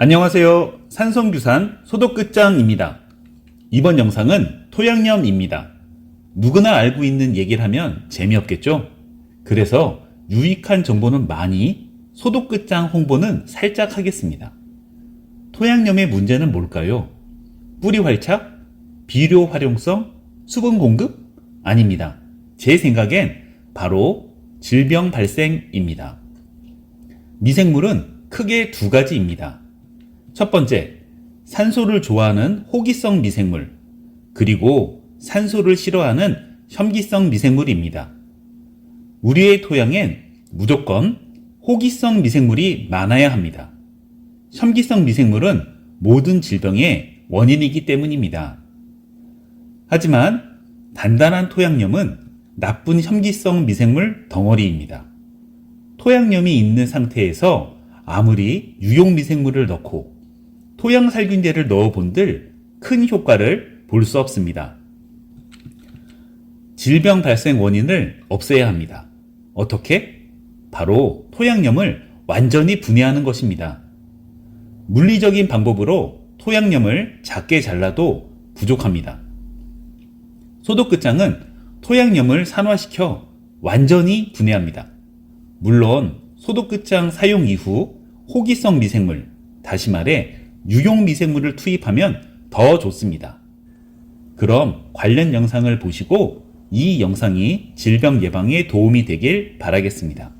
안녕하세요. 산성규산 소독끝장입니다. 이번 영상은 토양염입니다. 누구나 알고 있는 얘기를 하면 재미없겠죠? 그래서 유익한 정보는 많이, 소독끝장 홍보는 살짝 하겠습니다. 토양염의 문제는 뭘까요? 뿌리 활착? 비료 활용성? 수분 공급? 아닙니다. 제 생각엔 바로 질병 발생입니다. 미생물은 크게 두 가지입니다. 첫 번째, 산소를 좋아하는 호기성 미생물, 그리고 산소를 싫어하는 혐기성 미생물입니다. 우리의 토양엔 무조건 호기성 미생물이 많아야 합니다. 혐기성 미생물은 모든 질병의 원인이기 때문입니다. 하지만 단단한 토양염은 나쁜 혐기성 미생물 덩어리입니다. 토양염이 있는 상태에서 아무리 유용 미생물을 넣고 토양 살균제를 넣어 본들 큰 효과를 볼 수 없습니다. 질병 발생 원인을 없애야 합니다. 어떻게? 바로 토양염을 완전히 분해하는 것입니다. 물리적인 방법으로 토양염을 작게 잘라도 부족합니다. 소독끝장은 토양염을 산화시켜 완전히 분해합니다. 물론 소독끝장 사용 이후 호기성 미생물, 다시 말해 유용 미생물을 투입하면 더 좋습니다. 그럼 관련 영상을 보시고 이 영상이 질병 예방에 도움이 되길 바라겠습니다.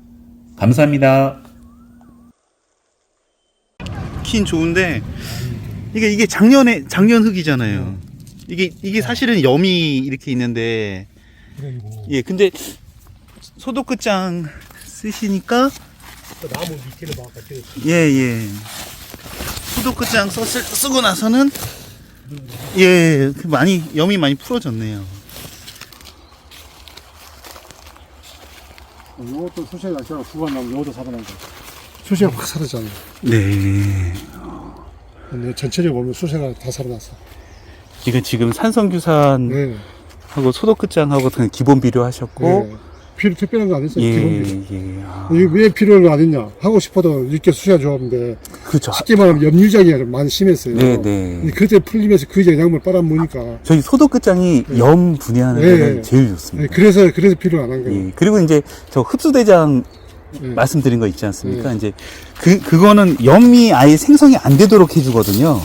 감사합니다. 킨 좋은데 이게 이게 작년에 작년 흙이잖아요. 이게 이게 사실은 염이 이렇게 있는데 예 근데 소독 끝장 쓰시니까 그 나무 밑에는 막 같이 예예 소독 끝장 썼을 쓰고 나서는 예 많이 염이 많이 풀어졌네요. 요것도 수세가 제가 구간 나면 요것도 살아난 거 수세가 확 사라졌잖아 네. 근데 전체적으로 보면 수세가 다 살아났어 이건 지금 산성규산하고 네. 소독 끝장하고 그냥 기본 비료 하셨고 네. 필요 특별한 거 안 했어요 예 기본 예. 아, 이게 왜 필요를 안 했냐 하고 싶어도 이렇게 수세가 좋았는데 그렇죠. 쉽게 말하면 염류장이 많이 심했어요 네, 네. 근데 그때 풀리면서 그 약물 빨아먹으니까 저희 소독 끝장이 염 분해하는 네. 데는 제일 네, 좋습니다. 그래서 그래서 필요 안 한 거예요 예. 그리고 이제 저 흡수대장 네. 말씀드린 거 있지 않습니까? 이제 그 그거는 염이 아예 생성이 안 되도록 해주거든요.